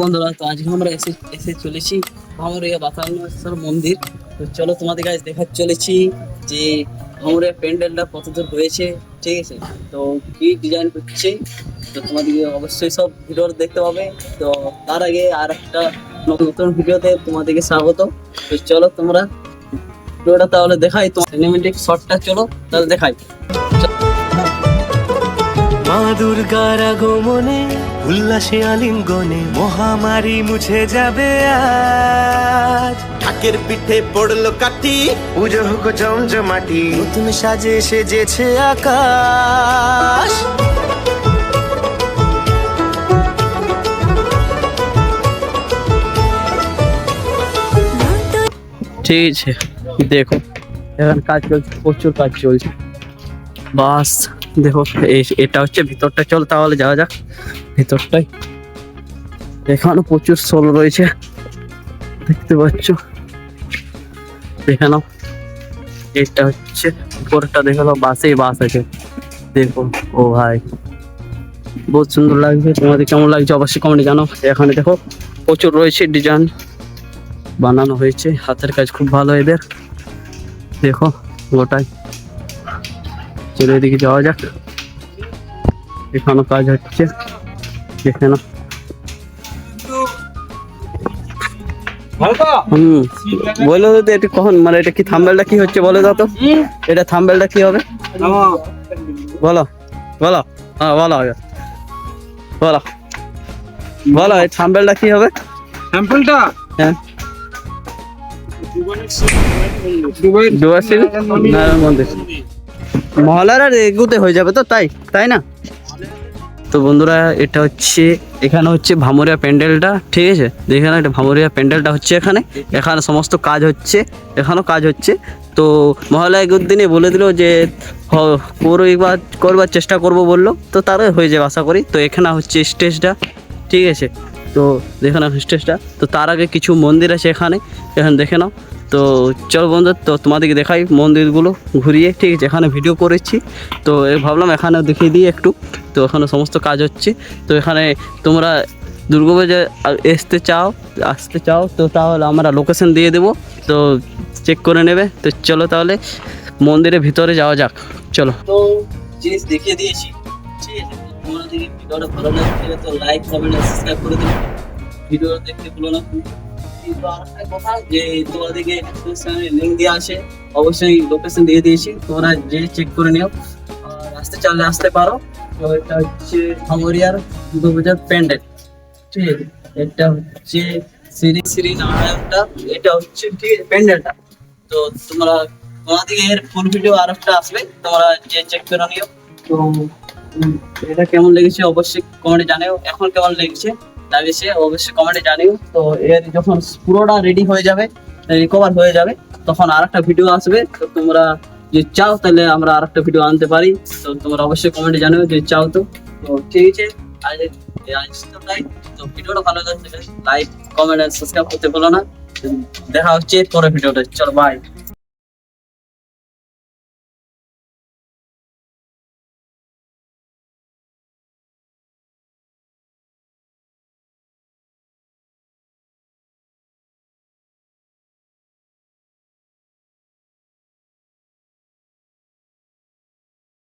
বন্ধুরা, তো আজকে আমরা এসে এসে চলেছি ভামরিয়া বাতালেশ্বর মন্দির। তো চলো তোমাদের কাছে দেখাতে চলেছি যে ভামরিয়া প্যান্ডেলটা কতদূর হয়েছে, ঠিক আছে? তো কি ডিজাইন হচ্ছে, তো তোমাদেরকে অবশ্যই সব ভিডিও দেখতে পাবে। তো তার আগে আর একটা নতুন ভিডিওতে তোমাদেরকে স্বাগত। তো চলো তোমরা ভিডিওটা তাহলে দেখাই তো সিনেমেটিক শর্টটা চলো, তাহলে দেখাই। মা দুর্গার আগমনে উল্লাসে আলিঙ্গনে মহামারী মুছে যাবে আজ। ঠাকের পিঠে পড়ল কাটি পুজো হোক জমজমাটি নতুন সাজে সেজেছে আকাশ। ঠিক আছে দেখো এখন কাজ চলছে প্রচুর কাজ চলছে। বাস। দেখো এটা হচ্ছে ভিতরটা, চল তাহলে যাওয়া যাক ভিতরটাই। এখানে প্রচুর সোল রয়েছে, দেখতে পাচ্ছ? দেখে নাও এটা হচ্ছে, উপরটা দেখে নাও, বাসেই বাস আছে। দেখো, ও ভাই। বহুত সুন্দর লাগছে, তোমাদের কেমন লাগছে অবশ্যই কমেন্টে জানো এখানে দেখো, প্রচুর রয়েছে ডিজাইন বানানো হয়েছে, হাতের কাজ খুব ভালো এদের। দেখো, গোটাই। চলো এদিকে যাওয়া যাক। এখানেও কাজ হচ্ছে। দেখে না হুম বলো তো এটা কখন? মানে এটা কি থাম্বেলটা কি হচ্ছে বলে দাও তো। এটা থাম্বেলটা কি হবে? বলো বলো। হ্যাঁ বলো। বলো। বলো এই থাম্বেলটা কি হবে? স্যাম্পলটা হ্যাঁ। দুবাই ডুয়ার্সি নারায়ণ মন্দির। মহলার আর এগুতে হয়ে যাবে তো, তাই তাই না? তো বন্ধুরা, এটা হচ্ছে, এখানে হচ্ছে ভামরিয়া প্যান্ডেলটা, ঠিক আছে? এখানে এটা ভামরিয়া প্যান্ডেলটা হচ্ছে এখানে। এখানে সমস্ত কাজ হচ্ছে, এখানেও কাজ হচ্ছে। তো মহলা এগুর দিনে বলে দিল যে করবার করবার চেষ্টা করব বলল। তো তারা হয়ে যাবে, আশা করি। তো এখানে হচ্ছে স্টেজটা, ঠিক আছে? তো দেখে নাও স্টেজটা, তো তার আগে কিছু মন্দির আছে এখানে। এখানে দেখে নাও। তো চলো বন্ধু, তো তোমাদেরকে দেখাই মন্দিরগুলো ঘুরিয়ে। ঠিক আছে, এখানে ভিডিও করেছি। তো ভাবলাম এখানে দেখিয়ে দিই একটু। তো এখানে সমস্ত কাজ হচ্ছে। তো এখানে তোমরা দুর্গাপূজা আসতে চাও আসতে চাও, তো তাহলে আমরা লোকেশন দিয়ে দেবো। তো চেক করে নেবে। তো চলো তাহলে মন্দিরের ভিতরে যাওয়া যাক। চলো। তো জিনিস দেখিয়ে দিয়েছি। ঠিক আছে ভিডিওটা ভালো তো লাইক কমেন্ট সাবস্ক্রাইব করে ভিডিও দেখতে কথা যে তোমাদেরকে লিঙ্ক দেওয়া আছে অবশ্যই লোকেশন দিয়ে দিয়েছি। তোমরা যে চেক করে নিও। আসতে চাইলে আসতে পারো। তো এটা হচ্ছে ভামরিয়ার দুর্গা পূজার প্যান্ডেল ঠিক আছে? এটা হচ্ছে শ্রী শ্রী নারায়ণটা। এটা হচ্ছে ঠিক আছে প্যান্ডেলটা তো তোমরা তোমাদেরকে এর ফুল ভিডিও আর একটা আসবে। তোমরা যে চেক করে নিও। তো এটা কেমন লেগেছে অবশ্যই কমেন্টে জানিও। এখন কেমন লেগেছে? লাগেছে অবশ্যই কমেন্টে জানিও। তো এর যখন পুরোটা রেডি হয়ে যাবে রিকভার হয়ে যাবে, তখন আর একটা ভিডিও আসবে। তো তোমরা যে চাও তাহলে আমরা আর একটা ভিডিও আনতে পারি। তো তোমরা অবশ্যই কমেন্টে জানিও যে চাও তো। তো ঠিক আছে, আজ তো তাই তো ভিডিওটা ভালো লাগছে লাইক কমেন্ট আর সাবস্ক্রাইব করতে ভুলো না। দেখা হচ্ছে পরের ভিডিওটা চলো বাই